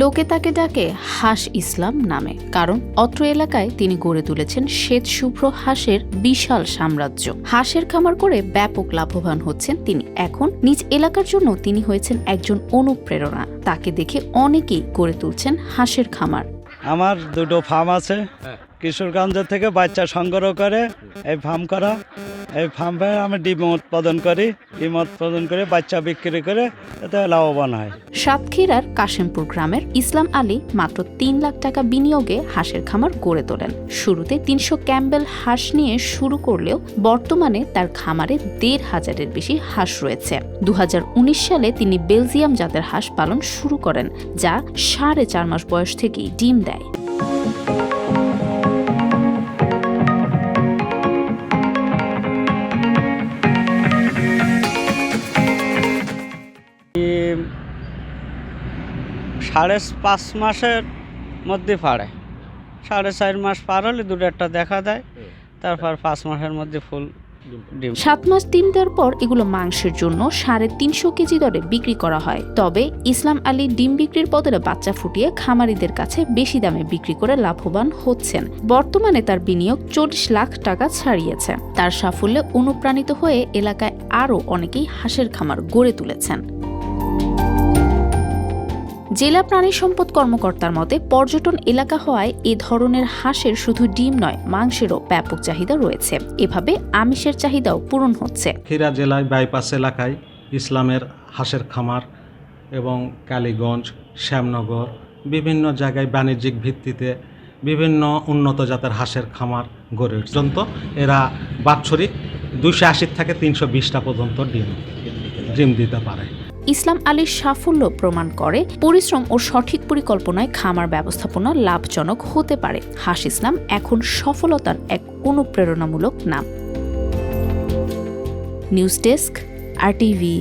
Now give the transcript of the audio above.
লোকে তাকে ডাকে হাঁস ইসলাম নামে, কারণ অত্র এলাকায় তিনি গড়ে তুলেছেন শ্বেত শুভ্র হাঁসের বিশাল সাম্রাজ্য। হাঁসের খামার করে ব্যাপক লাভবান হচ্ছেন তিনি। এখন নিজ এলাকার জন্য তিনি হয়েছেন একজন অনুপ্রেরণা। তাকে দেখে অনেকেই গড়ে তুলছেন হাঁসের খামার। আমার দুটো ফার্ম আছে। কিশোরগঞ্জ থেকে বাচ্চা সংগ্রহ করে এই ফার্ম করা। এই ফার্মে আমি ডিম উৎপাদন করি, ডিম উৎপাদন করে বাচ্চা বিক্রি করে এতে লাভবান হয়। সাতক্ষীরার কাশিমপুর গ্রামের ইসলাম আলী মাত্র তিন লাখ টাকা বিনিয়োগে হাঁসের খামার গড়ে তোলেন। শুরুতে তিনশো ক্যাম্বেল হাঁস নিয়ে শুরু করলেও বর্তমানে তার খামারে দেড় হাজারের বেশি হাঁস রয়েছে। দু হাজার উনিশ সালে তিনি বেলজিয়াম জাতের হাঁস পালন শুরু করেন, যা সাড়ে চার মাস বয়স থেকেই ডিম দেয়। সাড়ে পাঁচ মাসের মধ্যে পারে। সাড়ে চার মাস পার হলে দুটো একটা দেখা দেয়, তারপর পাঁচ মাসের মধ্যে ফুল সাত মাস ডিম দেওয়ার পর এগুলো মাংসের জন্য সাড়ে তিনশো কেজি দরে বিক্রি করা হয়। তবে ইসলাম আলী ডিম বিক্রির বদলে বাচ্চা ফুটিয়ে খামারিদের কাছে বেশি দামে বিক্রি করে লাভবান হচ্ছেন। বর্তমানে তার বিনিয়োগ চল্লিশ লাখ টাকা ছাড়িয়েছে। তার সাফল্যে অনুপ্রাণিত হয়ে এলাকায় আরও অনেকেই হাঁসের খামার গড়ে তুলেছেন। জেলা প্রাণী সম্পদ কর্মকর্তার মতে, পর্যটন এলাকা হওয়ায় এ ধরনের হাঁসের শুধু ডিম নয়, মাংসেরও ব্যাপক চাহিদা রয়েছে। এভাবে আমিষের চাহিদাও পূরণ হচ্ছে। ক্ষীরা জেলায় বাইপাস এলাকায় ইসলামের হাঁসের খামার এবং কালীগঞ্জ, শ্যামনগর, বিভিন্ন জায়গায় বাণিজ্যিক ভিত্তিতে বিভিন্ন উন্নত জাতের হাঁসের খামার গড়ে। পর্যন্ত এরা বাৎসরিক দুশো আশি থেকে তিনশো বিশটা পর্যন্ত ডিম ডিম দিতে পারে। ইসলাম আলীর সাফল্য প্রমাণ করে, পরিশ্রম ও সঠিক পরিকল্পনায় খামার ব্যবস্থাপনা লাভজনক হতে পারে। হাস ইসলাম এখন সফলতার এক অনুপ্রেরণামূলক নাম। নিউজ ডেস্ক, আর টিভি